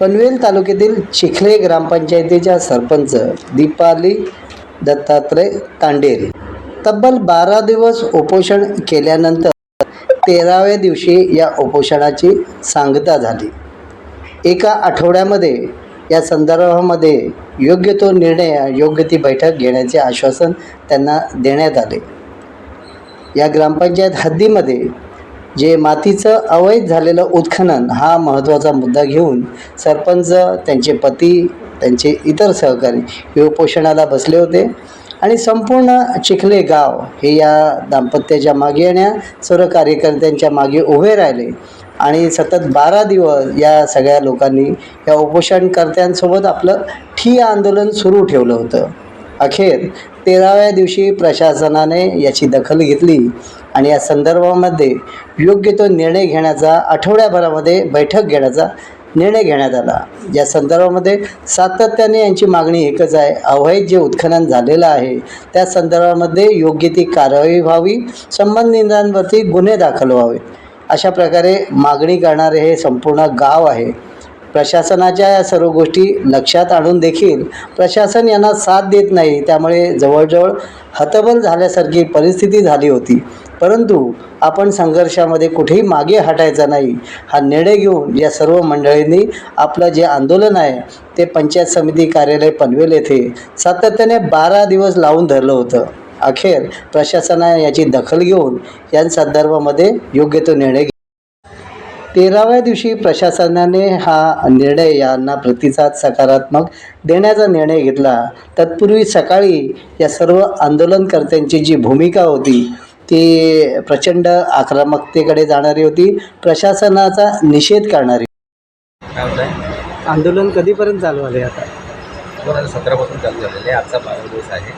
पनवेल तालुक्यातील चिखले ग्रामपंचायतीच्या सरपंच दीपाली दत्तात्रय तांडेल. तब्बल बारा दिवस उपोषण केल्यानंतर तेराव्या दिवशी या उपोषणाची सांगता झाली. एका आठवड्यामध्ये या संदर्भामध्ये योग्य तो निर्णय योग्य ती बैठक घेण्याचे आश्वासन त्यांना देण्यात आले. या ग्रामपंचायत हद्दीमध्ये जे मातीचं अवैध झालेलं उत्खनन हा महत्त्वाचा मुद्दा घेऊन सरपंच त्यांचे पती त्यांचे इतर सहकारी हे उपोषणाला बसले होते. आणि संपूर्ण चिखले गाव हे या दाम्पत्याच्या मागे येण्या सर्व कार्यकर्त्यांच्या मागे उभे राहिले. आणि सतत बारा दिवस या सगळ्या लोकांनी या उपोषणकर्त्यांसोबत आपलं ठिय्या आंदोलन सुरू ठेवलं होतं. अखेर तेराव्या दिवशी प्रशासनाने याची दखल घेतली आणि या संदर्भामध्ये योग्य तो निर्णय घेण्याचा आठवड्याभरामध्ये बैठक घेण्याचा निर्णय घेण्यात आला. या संदर्भामध्ये सातत्याने यांची मागणी एकच आहे. अवैध जे उत्खनन झालेलं आहे त्या संदर्भामध्ये योग्य ती कारवाई व्हावी संबंधितांवरती गुन्हे दाखल व्हावे अशा प्रकारे मागणी करणारे हे संपूर्ण गाव आहे. प्रशासनाच्या या सर्व गोष्टी लक्षात आणून देखील प्रशासन यांना साथ देत नाही त्यामुळे जवळजवळ हतबल झाल्यासारखी परिस्थिती झाली होती. परंतु आपण संघर्षामध्ये कुठेही मागे हटायचं नाही. हा निर्णय घेऊन या सर्व मंडळींनी आपलं जे आंदोलन आहे ते पंचायत समिती कार्यालय पनवेल येथे सातत्याने बारा दिवस लावून धरलं होतं. अखेर प्रशासनाने याची दखल घेऊन या संदर्भामध्ये योग्य तो निर्णय तेराव्या दिवशी प्रशासनाने हा निर्णय यांना प्रतिसाद सकारात्मक देण्याचा निर्णय घेतला. तत्पूर्वी सकाळी या सर्व आंदोलनकर्त्यांची जी भूमिका होती ती प्रचंड आक्रमकतेकडे जाणारी होती प्रशासनाचा निषेध करणारी आंदोलन कधीपर्यंत चालू आले आता? दोन हजार सतरापासून चालू झालेलं आहे. आजचा बारा दिवस आहे.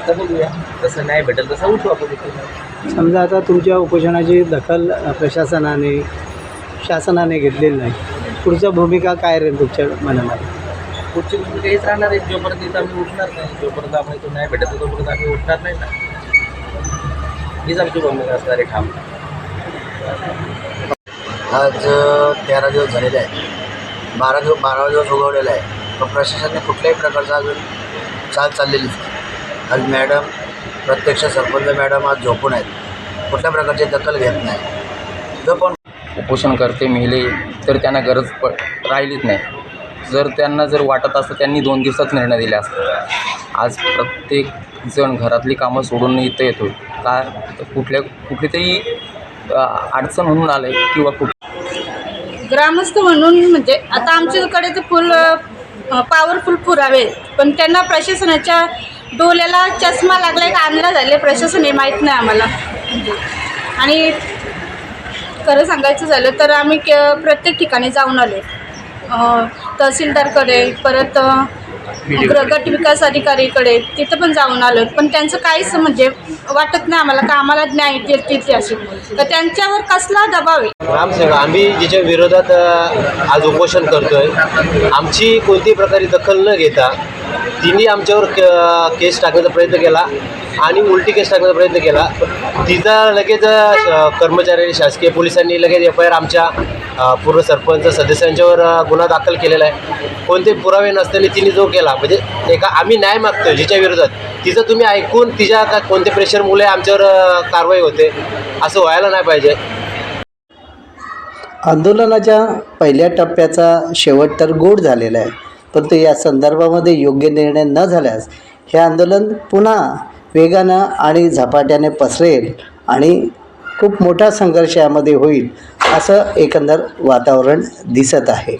आता बघूया. जसं नाही भेटेल तसं उठू आपण समजा आता तुमच्या उपोषणाची दखल प्रशासनाने शासनाने घेतलेली नाही. पुढच्या भूमिका काय राहील तुमच्या मनामध्ये? पुढची भूमिका हेच राहणार आहे. जोपर्यंत इथं आम्ही उठणार नाही जोपर्यंत आम्हाला इथून नाही भेटत तोपर्यंत आम्ही उठणार नाही ना. हीच आमची भूमिका असणार आहे ठाम. आज तेरा दिवस झालेले आहे बारा दिवस बारा दिवस उगवलेला आहे. पण प्रशासनाने कुठल्याही प्रकारचा अजून चाल चाललेली. आज मॅडम प्रत्यक्ष सरपंच मॅडम आज झोपून आहेत. कुठल्या प्रकारची दखल घेत नाही. जो पण उपोषणकर्ते मेले तर त्यांना गरज प राहिलीच नाही. जर त्यांना जर वाटत असतं त्यांनी दोन दिवसात निर्णय दिला असते. आज प्रत्येक जण घरातली कामं सोडून इथं येतो का तर कुठल्या कुठली तरी अडचण म्हणून आलं आहे किंवा कुठ ग्रामस्थ म्हणून म्हणजे आता आमच्याकडे ते फुल पॉवरफुल पुरावे पण त्यांना प्रशासनाच्या डोल्याला चष्मा लागलाय का आंधळा झाले प्रशासन हे माहीत नाही आम्हाला. आणि खरं सांगायचं झालं तर आम्ही के प्रत्येक ठिकाणी जाऊन आले. तहसीलदारकडे परत ग्र- गट विकास अधिकारीकडे तिथं पण जाऊन आलो. पण त्यांचं काहीच म्हणजे वाटत नाही आम्हाला का आम्हाला न्याय देतील ते असे तर त्यांच्यावर कसला दबाव आहे? ग्रामसेवक आम्ही जिच्या विरोधात आज उपोषण करतोय आमची कोणत्याही प्रकारे दखल न घेता तिने आमच्यावर क- केस टाकण्याचा प्रयत्न केला. आणि उलटी केस टाकण्याचा प्रयत्न केला. तिचा लगेच कर्मचारी शासकीय पोलिसांनी लगेच एफ आय आर आमच्या पूर्व पूर्ण सरपंच सदस्यांच्यावर गुन्हा दाखल केलेला आहे. कोणते पुरावे नसताना तिने जो केला म्हणजे एका आम्ही न्याय मागतोय जिच्या विरोधात तिचं तुम्ही ऐकून तिच्या का कोणत्या प्रेशरमुळे आमच्यावर कारवाई होते असं व्हायला नाही पाहिजे. आंदोलनाच्या पहिल्या टप्प्याचा शेवट तर गोड झालेला आहे परंतु या संदर्भामध्ये योग्य निर्णय न झाल्यास हे आंदोलन पुन्हा वेगानं आणि झपाट्याने पसरेल आणि खूप मोठा संघर्ष यामध्ये होईल असं एकंदर वातावरण दिसत आहे.